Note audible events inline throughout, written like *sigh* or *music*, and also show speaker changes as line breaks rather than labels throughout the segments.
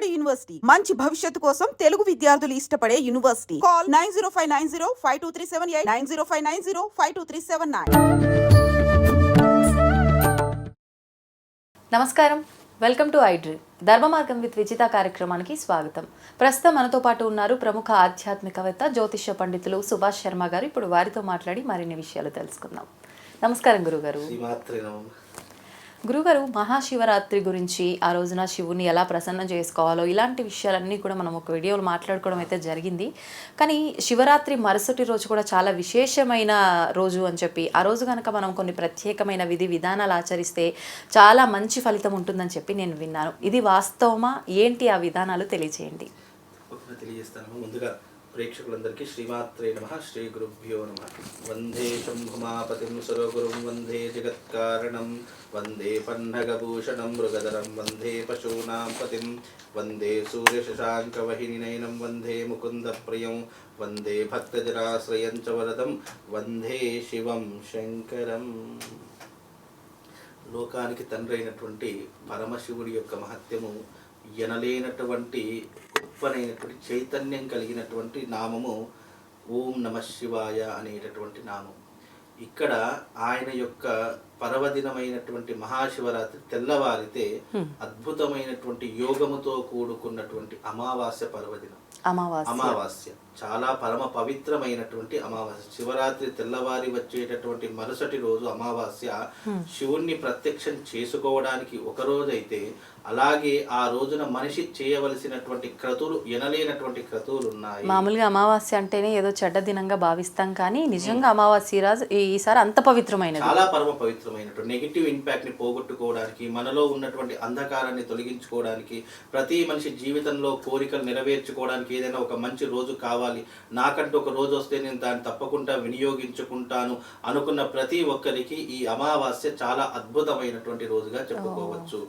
Vijayawada university. మంచి భవిష్యత్తు కోసం తెలుగు విద్యార్థులు ఇష్టపడే university. Call nine zero five nine zero five two three seven eight nine zero five nine zero five two three seven nine.
నమస్కారం. Welcome to iDream Dharma Margam with Vijitha కార్యక్రమానికి స్వాగతం. ప్రస్తుతం మనతో పాటు ఉన్నారు ప్రముఖ ఆధ్యాత్మికవేత్త జ్యోతిష్య పండితులు సుభాష్ శర్మ గారు. ఇప్పుడు వారితో మాట్లాడి మరిన్ని విషయాలు తెలుసుకుందాం. నమస్కారం గురుగారు. గురుగారు మహాశివరాత్రి గురించి ఆ రోజున శివుని ఎలా ప్రసన్నం చేసుకోవాలో ఇలాంటి విషయాలన్నీ కూడా మనం ఒక వీడియోలో మాట్లాడుకోవడం అయితే జరిగింది. కానీ శివరాత్రి మరుసటి రోజు కూడా చాలా విశేషమైన రోజు అని చెప్పి ఆ రోజు కనుక మనం కొన్ని ప్రత్యేకమైన విధి విధానాలు ఆచరిస్తే చాలా మంచి ఫలితం ఉంటుందని చెప్పి నేను విన్నాను. ఇది వాస్తవమా? ఏంటి ఆ విధానాలు? తెలియజేయండి
తెలియజేస్తాను. ముందుగా ప్రేక్షకులందరికీ శ్రీమాత్రే నమ శ్రీ గురుభ్యో నమ. వందే శంభుమాపతిం సురగురుం వందే జగత్కారణం వందే పన్నగభూషణం మృగధరం వందే పశూనాం పతిం వందే సూర్యశశాంకవహినినయనం వందే ముకుందప్రియం వందే భక్తజనాశ్రయం చ వరదం వందే శివం శంకరం. లోకానికి తండ్రి అయినటువంటి పరమశివుడి యొక్క మహత్యము ఎనలేనటువంటి గొప్పనైనటువంటి చైతన్యం కలిగినటువంటి నామము ఓం నమ శివాయ అనేటటువంటి నామం. ఇక్కడ ఆయన యొక్క పర్వదినమైనటువంటి మహాశివరాత్రి తెల్లవారితే అద్భుతమైనటువంటి యోగముతో కూడుకున్నటువంటి అమావాస్య పర్వదినం.
అమావాస్య.
అమావాస్య. చాలా పరమ పవిత్రమైనటువంటి అమావాస్య. శివరాత్రి తెల్లవారి వచ్చేటటువంటి మరుసటి రోజు అమావాస్య శివుణ్ణి ప్రత్యక్షం చేసుకోవడానికి ఒక రోజైతే అలాగే ఆ రోజున మనిషి చేయవలసినటువంటి క్రతువులు ఎనలేనటువంటి క్రతువులు ఉన్నాయి.
మామూలుగా అమావాస్య అంటేనే ఏదో చెడ్డ దినంగా భావిస్తాం కానీ నిజంగా అమావాస్య రాజు ఈసారి అంత పవిత్రమైనది.
చాలా పరమ పవిత్రమైనటువంటి నెగిటివ్ ఇంపాక్ట్ని పోగొట్టుకోవడానికి మనలో ఉన్నటువంటి అంధకారాన్ని తొలగించుకోవడానికి ప్రతి మనిషి జీవితంలో కోరికలు నెరవేర్చుకోవడానికి ఏదైనా ఒక మంచి రోజు కావాలి నాకంటూ ఒక రోజు వస్తే నేను దాన్ని తప్పకుండా వినియోగించుకుంటాను అనుకున్న ప్రతి ఒక్కరికి ఈ అమావాస్య చాలా అద్భుతమైనటువంటి రోజుగా చెప్పుకోవచ్చు.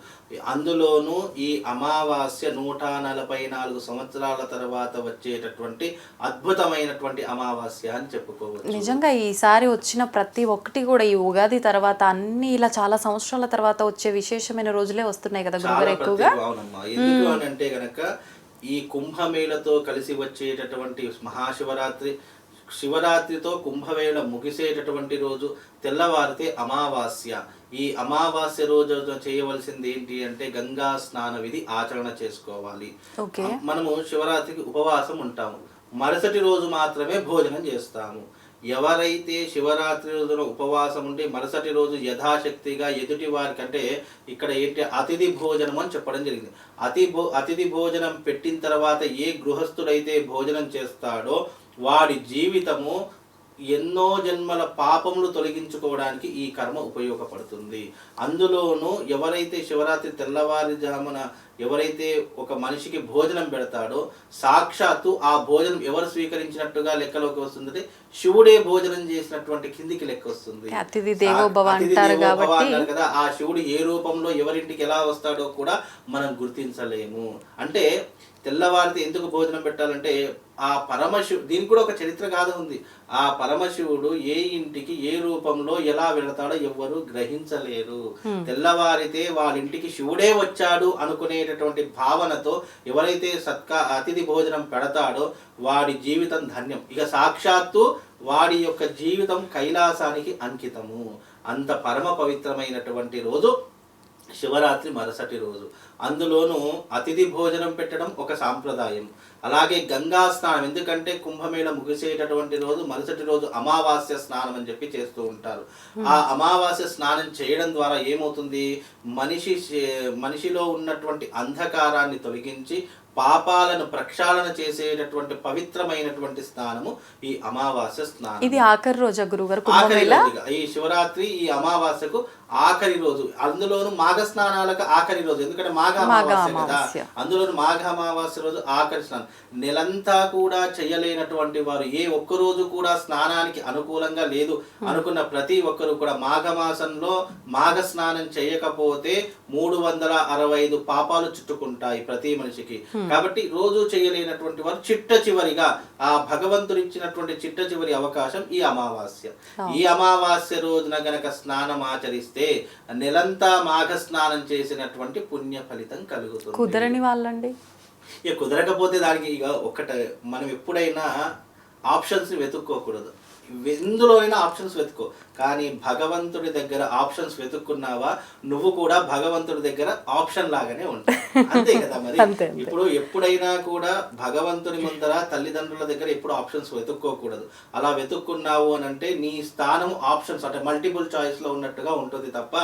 అందులోనూ ఈ అమావాస్య నూట నలభై నాలుగు సంవత్సరాల తర్వాత వచ్చేటటువంటి అద్భుతమైనటువంటి అమావాస్య అని చెప్పుకోవచ్చు.
నిజంగా ఈసారి వచ్చిన ప్రతి ఒక్కటి కూడా ఈ ఉగాది తర్వాత అన్ని ఇలా చాలా సంవత్సరాల తర్వాత వచ్చే విశేషమైన రోజులే వస్తున్నాయి కదా గురుగారు ఎక్కువగా?
అవునమ్మా. ఎందుకు అని అంటే గనక ఈ కుంభమేళతో కలిసి వచ్చేటటువంటి మహాశివరాత్రి శివరాత్రితో కుంభమేళ ముగిసేటటువంటి రోజు తెల్లవారితే అమావాస్య. ఈ అమావాస్య రోజు చేయవలసింది ఏంటి అంటే గంగా స్నాన విధి ఆచరణ చేసుకోవాలి. మనము శివరాత్రికి ఉపవాసం ఉంటాము. మరుసటి రోజు మాత్రమే భోజనం చేస్తాము. ఎవరైతే శివరాత్రి రోజున ఉపవాసం ఉండి మరుసటి రోజు యథాశక్తిగా ఎదుటి వారికంటే ఇక్కడ ఏంటి అతిథి భోజనం అని చెప్పడం జరిగింది. అతి భో అతిథి భోజనం పెట్టిన తర్వాత ఏ గృహస్థుడైతే భోజనం చేస్తాడో వాడి జీవితము ఎన్నో జన్మల పాపములు తొలగించుకోవడానికి ఈ కర్మ ఉపయోగపడుతుంది. అందులోనూ ఎవరైతే శివరాత్రి తెల్లవారుజామున ఎవరైతే ఒక మనిషికి భోజనం పెడతాడో సాక్షాత్తు ఆ భోజనం ఎవరు స్వీకరించినట్టుగా లెక్కలోకి వస్తుందంటే శివుడే భోజనం చేసినటువంటి కిందికి లెక్క వస్తుంది. కదా ఆ శివుడు ఏ రూపంలో ఎవరింటికి ఎలా వస్తాడో కూడా మనం గుర్తించలేము. అంటే తెల్లవారితే ఎందుకు భోజనం పెట్టాలంటే ఆ పరమశివు దీనికి కూడా ఒక చరిత్ర గాథ ఉంది. ఆ పరమశివుడు ఏ ఇంటికి ఏ రూపంలో ఎలా వెళతాడో ఎవ్వరు గ్రహించలేరు. తెల్లవారితే వాళ్ళ ఇంటికి శివుడే వచ్చాడు అనుకునేటటువంటి భావనతో ఎవరైతే సత్కా అతిథి భోజనం పెడతాడో వాడి జీవితం ధన్యం. ఇక సాక్షాత్తు వాడి యొక్క జీవితం కైలాసానికి అంకితము. అంత పరమ పవిత్రమైనటువంటి రోజు శివరాత్రి మరుసటి రోజు. అందులోనూ అతిథి భోజనం పెట్టడం ఒక సాంప్రదాయం. అలాగే గంగా స్నానం ఎందుకంటే కుంభమేళ ముగిసేటటువంటి రోజు మరుసటి రోజు అమావాస్య స్నానం అని చెప్పి చేస్తూ ఉంటారు. ఆ అమావాస్య స్నానం చేయడం ద్వారా ఏమవుతుంది? మనిషి మనిషిలో ఉన్నటువంటి అంధకారాన్ని తొలగించి పాపాలను ప్రక్షాళన చేసేటటువంటి పవిత్రమైనటువంటి స్నానము ఈ అమావాస్య స్నానం.
ఇది ఆఖరి రోజా గురుగారు
ఈ శివరాత్రి ఈ అమావాస్యకు ఆఖరి రోజు. అందులోను మాఘ స్నానాలకు ఆఖరి రోజు. ఎందుకంటే మాఘ అమావాస్య కదా. అందులోను మాఘ అమావాస్య రోజు ఆఖరి స్నానం. నెలంతా కూడా చేయలేనటువంటి వారు ఏ ఒక్క రోజు కూడా స్నానానికి అనుకూలంగా లేదు. అనుకున్న ప్రతి ఒక్కరు కూడా మాఘ మాసంలో మాఘ స్నానం చేయకపోతే మూడు వందల అరవై ఐదు పాపాలు చుట్టుకుంటాయి ప్రతి మనిషికి. కాబట్టి రోజు చేయలేనటువంటి వారు చిట్ట చివరిగా ఆ భగవంతుడు ఇచ్చినటువంటి చిట్ట చివరి అవకాశం ఈ అమావాస్య. ఈ అమావాస్య రోజున గనక స్నానం ఆచరిస్తే నెలంతా మాఘ స్నానం చేసినటువంటి పుణ్య ఫలితం కలుగుతుంది.
కుదరని వాళ్ళండి.
ఇక కుదరకపోతే దానికి ఇక ఒకట మనం ఎప్పుడైనా ఆప్షన్స్ వెతుక్కోకూడదు. ఎందులోనైనా ఆప్షన్స్ వెతుక్కో. కానీ భగవంతుడి దగ్గర ఆప్షన్స్ వెతుక్కున్నావా? నువ్వు కూడా భగవంతుడి దగ్గర ఆప్షన్ లాగానే ఉంటావు. అంతే కదా మరి. *laughs* ఇప్పుడు ఎప్పుడైనా కూడా భగవంతుని ముందర తల్లిదండ్రుల దగ్గర ఎప్పుడు ఆప్షన్స్ వెతుక్కోకూడదు. అలా వెతుక్కున్నావు అని అంటే నీ స్థానం ఆప్షన్స్ అంటే మల్టిపుల్ చాయిస్లో ఉన్నట్టుగా ఉంటుంది తప్ప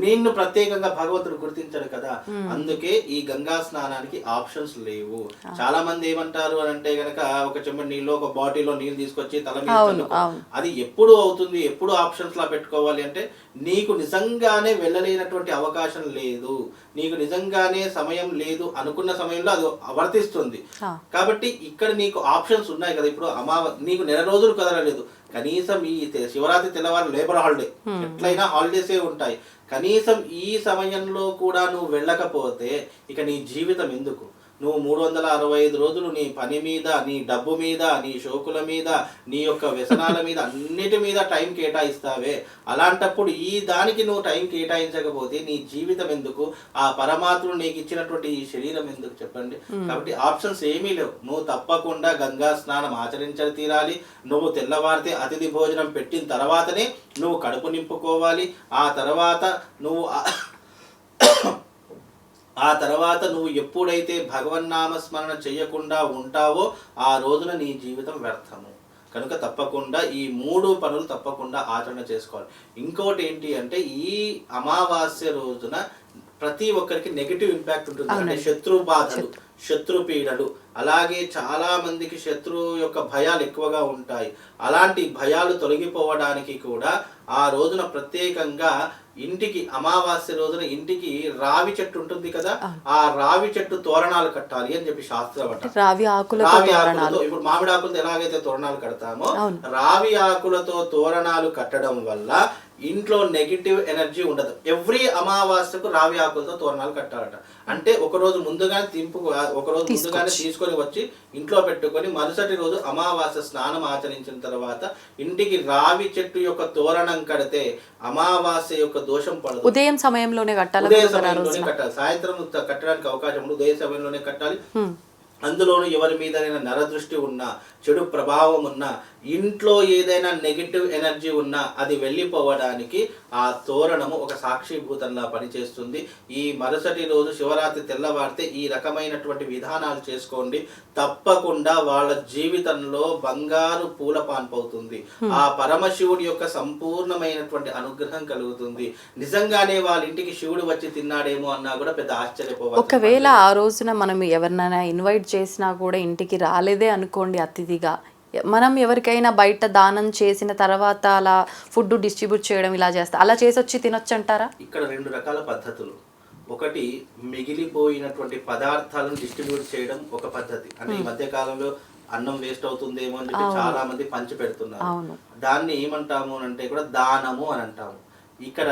నిన్ను ప్రత్యేకంగా భగవంతుడు గుర్తించడు కదా. అందుకే ఈ గంగా స్నానానికి ఆప్షన్స్ లేవు. చాలా మంది ఏమంటారు అని అంటే గనక ఒక చెంబడి నీళ్ళు ఒక బాటిల్లో నీళ్ళు తీసుకొచ్చి తల మీద. అది ఎప్పుడు అవుతుంది? ఎప్పుడు ఆప్షన్స్ లా పెట్టుకోవాలి అంటే నీకు నిజంగానే వెళ్ళలేనటువంటి అవకాశం లేదు. నీకు నిజంగానే సమయం లేదు అనుకున్న సమయంలో అది వర్తిస్తుంది. కాబట్టి ఇక్కడ నీకు ఆప్షన్స్ ఉన్నాయి కదా. ఇప్పుడు అమావ నీకు నెల రోజులు కదలలేదు కనీసం ఈ శివరాత్రి తెల్లవారు లేబర్ హాలిడే. ఎట్లయినా హాలిడేసే ఉంటాయి. కనీసం ఈ సమయంలో కూడా నువ్వు వెళ్ళకపోతే ఇక నీ జీవితం ఎందుకు? నువ్వు మూడు వందల అరవై ఐదు రోజులు నీ పని మీద నీ డబ్బు మీద నీ షోకుల మీద నీ యొక్క వ్యసనాల మీద అన్నిటి మీద టైం కేటాయిస్తావే. అలాంటప్పుడు ఈ దానికి నువ్వు టైం కేటాయించకపోతే నీ జీవితం ఎందుకు? ఆ పరమాత్ముడు నీకు ఇచ్చినటువంటి ఈ శరీరం ఎందుకు చెప్పండి? కాబట్టి ఆప్షన్స్ ఏమీ లేవు. నువ్వు తప్పకుండా గంగా స్నానం ఆచరించ తీరాలి. నువ్వు తెల్లవారితే అతిథి భోజనం పెట్టిన తర్వాతనే నువ్వు కడుపు నింపుకోవాలి. ఆ తర్వాత నువ్వు ఆ- తర్వాత నువ్వు ఎప్పుడైతే భగవన్నామ స్మరణ చేయకుండా ఉంటావో ఆ రోజున నీ జీవితం వ్యర్థము. కనుక తప్పకుండా ఈ మూడు పనులు తప్పకుండా ఆచరణ చేసుకోవాలి. ఇంకోటి ఏంటి అంటే ఈ అమావాస్య రోజున ప్రతి ఒక్కరికి నెగిటివ్ ఇంపాక్ట్ ఉంటుంది. అంటే శత్రు బాధలు శత్రు పీడలు అలాగే చాలా మందికి శత్రువు యొక్క భయాలు ఎక్కువగా ఉంటాయి. అలాంటి భయాలు తొలగిపోవడానికి కూడా ఆ రోజున ప్రత్యేకంగా ఇంటికి అమావాస్య రోజున ఇంటికి రావి చెట్టు ఉంటుంది కదా ఆ రావి చెట్టు తోరణాలు కట్టాలి అని చెప్పి శాస్త్రం
రావి ఆకులతో
రావి ఆకులతో ఇప్పుడు మామిడి ఆకులతో ఎలాగైతే తోరణాలు కడతామో. రావి ఆకులతో తోరణాలు కట్టడం వల్ల ఇంట్లో నెగిటివ్ ఎనర్జీ ఉండదు. ఎవ్రీ అమావాస్యకు రావి ఆకులతో తోరణాలు కట్టాలట. అంటే ఒక రోజు ముందుగానే తింపు ఒక రోజు ముందుగానే తీసుకొని వచ్చి ఇంట్లో పెట్టుకొని మరుసటి రోజు అమావాస్య స్నానం ఆచరించిన తర్వాత ఇంటికి రావి చెట్టు యొక్క తోరణం కడితే అమావాస్య యొక్క దోషం పడదు.
ఉదయం సమయంలోనే కట్టాలి?
ఉదయ సమయంలోనే కట్టాలి. సాయంత్రం కట్టడానికి అవకాశం ఉండదు. ఉదయ సమయంలోనే కట్టాలి. అందులోనూ ఎవరి మీదైనా నరదృష్టి ఉన్నా చెడు ప్రభావం ఉన్నా ఇంట్లో ఏదైనా నెగిటివ్ ఎనర్జీ ఉన్నా అది వెళ్ళిపోవడానికి ఆ తోరణము ఒక సాక్షిభూతంలా పనిచేస్తుంది. ఈ మరుసటి రోజు శివరాత్రి తెల్లవారితే ఈ రకమైనటువంటి విధానాలు చేసుకోండి. తప్పకుండా వాళ్ళ జీవితంలో బంగారు పూల పాన్పవుతుంది ఆ పరమశివుడి యొక్క సంపూర్ణమైనటువంటి అనుగ్రహం కలుగుతుంది. నిజంగానే వాళ్ళ ఇంటికి శివుడు వచ్చి తిన్నాడేమో అన్నా కూడా పెద్ద ఆశ్చర్యపోవాలి
ఒకవేళ ఆ రోజున మనం ఎవరినైనా ఇన్వైట్ చేసినా కూడా ఇంటికి రాలేదే అనుకోండి అతిథిగా. మనం ఎవరికైనా బయట దానం చేసిన తర్వాత అలా ఫుడ్ డిస్ట్రిబ్యూట్ చేయడం ఇలా చేస్తా అలా చేసి వచ్చి తినొచ్చు అంటారా
ఇక్కడ రెండు రకాల పద్ధతులు. ఒకటి మిగిలిపోయినటువంటి పదార్థాలను డిస్ట్రిబ్యూట్ చేయడం ఒక పద్ధతి. అంటే ఈ మధ్య కాలంలో అన్నం వేస్ట్ అవుతుందేమో అని చెప్పి చాలా మంది పంచి పెడుతున్నారు. దాన్ని ఏమంటాము అని అంటే కూడా దానము అని అంటాము. ఇక్కడ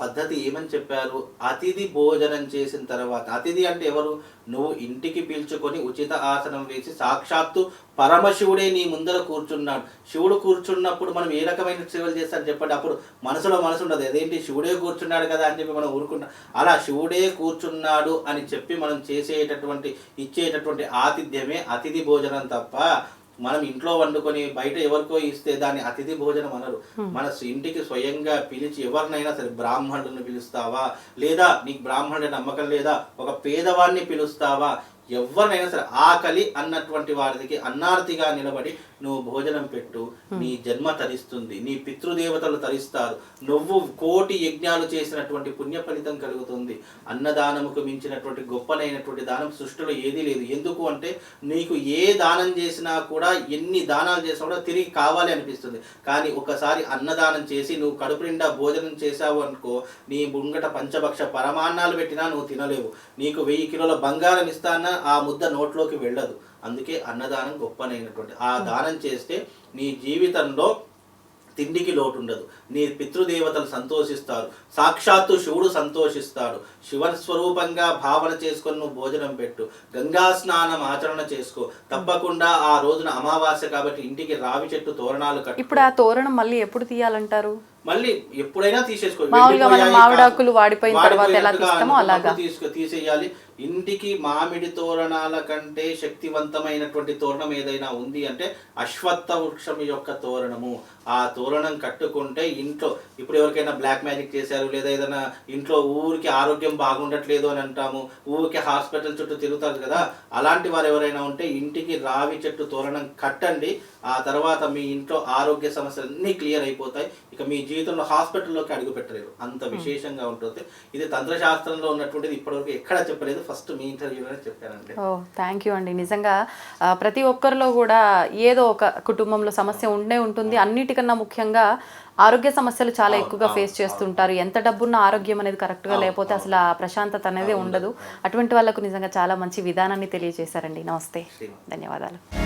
పద్ధతి ఏమని చెప్పారు? అతిథి భోజనం చేసిన తర్వాత అతిథి అంటే ఎవరు? నువ్వు ఇంటికి పీల్చుకొని ఉచిత ఆసనం వేసి సాక్షాత్తు పరమశివుడే నీ ముందర కూర్చున్నాడు. శివుడు కూర్చున్నప్పుడు మనం ఏ రకమైన సేవలు చేస్తారని చెప్పండి. అప్పుడు మనసులో మనసు ఉండదు. అదేంటి? శివుడే కూర్చున్నాడు కదా అని చెప్పి మనం ఊరుకుంటాం. అలా శివుడే కూర్చున్నాడు అని చెప్పి మనం చేసేటటువంటి ఇచ్చేటటువంటి ఆతిథ్యమే అతిథి భోజనం తప్ప మనం ఇంట్లో వండుకొని బయట ఎవరికో ఇస్తే దాన్ని అతిథి భోజనం అనరు. మన ఇంటికి స్వయంగా పిలిచి ఎవరినైనా సరే బ్రాహ్మణులను పిలుస్తావా? లేదా నీకు బ్రాహ్మణుడి నమ్మకం లేదా? ఒక పేదవాడిని పిలుస్తావా? ఎవరినైనా సరే ఆకలి అన్నటువంటి వారికి అన్నార్తిగా నిలబడి నువ్వు భోజనం పెట్టు నీ జన్మ తరిస్తుంది నీ పితృదేవతలు తరిస్తారు. నువ్వు కోటి యజ్ఞాలు చేసినటువంటి పుణ్య ఫలితం కలుగుతుంది. అన్నదానముకు మించినటువంటి గొప్పనైనటువంటి దానం సృష్టిలో ఏదీ లేదు. ఎందుకు అంటే నీకు ఏ దానం చేసినా కూడా ఎన్ని దానాలు చేసినా కూడా తిరిగి కావాలి అనిపిస్తుంది. కానీ ఒకసారి అన్నదానం చేసి నువ్వు కడుపు నిండా భోజనం చేసావు అనుకో నీ ముంగట పంచభక్ష పరమాన్నాలు పెట్టినా నువ్వు తినలేవు. నీకు వెయ్యి కిలోల బంగారం ఇస్తానా ఆ ముద్ద నోట్లోకి వెళ్ళదు. అందుకే అన్నదానం గొప్పనైనటువంటి ఆ దానం చేస్తే నీ జీవితంలో తిండికి లోటు ఉండదు నీ పితృదేవతలు సంతోషిస్తారు. సాక్షాత్తు శివుడు సంతోషిస్తాడు. శివ స్వరూపంగా భావన చేసుకొని నువ్వు భోజనం పెట్టు. గంగా స్నానం ఆచరణ చేసుకో. తప్పకుండా ఆ రోజున అమావాస్య కాబట్టి ఇంటికి రావి చెట్టు తోరణాలు కట్టు.
ఇప్పుడు ఆ తోరణం మళ్ళీ ఎప్పుడు తీయాలంటారు?
మళ్ళీ ఎప్పుడైనా తీసేసుకో.
మామూలుగా మనం
వెళ్ళిపోయాయి
మామిడాకులు
కాదు.
వాడిపోయిన తర్వాత ఎలా
వాడిపోయినట్టుగా
తీస్తామో అలాగా.
అనుకున్నప్పుడు తీసుకు తీసేయాలి. ఇంటికి మామిడి తోరణాల కంటే శక్తివంతమైనటువంటి తోరణం ఏదైనా ఉంది అంటే అశ్వత్థ వృక్షం యొక్క తోరణము. ఆ తోరణం కట్టుకుంటే ఇంట్లో ఇప్పుడు ఎవరికైనా బ్లాక్ మ్యాజిక్ చేశారు లేదా ఏదైనా ఇంట్లో ఊరికి ఆరోగ్యం బాగుండట్లేదు అని అంటాము ఊరికి హాస్పిటల్ చుట్టూ తిరుగుతారు కదా అలాంటి వారు ఎవరైనా ఉంటే ఇంటికి రావి చెట్టు తోరణం కట్టండి ఆ తర్వాత మీ ఇంట్లో ఆరోగ్య సమస్యలు అన్నీ క్లియర్ అయిపోతాయి. ఇక మీ జీవితంలో హాస్పిటల్లోకి అడుగు పెట్టలేరు. అంత విశేషంగా ఉంటుంది. ఇది తంత్రశాస్త్రంలో ఉన్నటువంటిది ఇప్పటివరకు ఎక్కడా చెప్పలేదు. ఫస్ట్ మీ ఇంటర్వ్యూలోనే చెప్పానండి
ఓ థ్యాంక్ యూ అండి. నిజంగా ప్రతి ఒక్కరిలో కూడా ఏదో ఒక కుటుంబంలో సమస్య ఉండే ఉంటుంది. అన్నిటికన్నా ముఖ్యంగా ఆరోగ్య సమస్యలు చాలా ఎక్కువగా ఫేస్ చేస్తుంటారు. ఎంత డబ్బున్న ఆరోగ్యం అనేది కరెక్ట్గా లేకపోతే అసలు ఆ ప్రశాంతత అనేది ఉండదు. అటువంటి వాళ్ళకు నిజంగా చాలా మంచి విధానాన్ని తెలియజేశారండి. నమస్తే. ధన్యవాదాలు.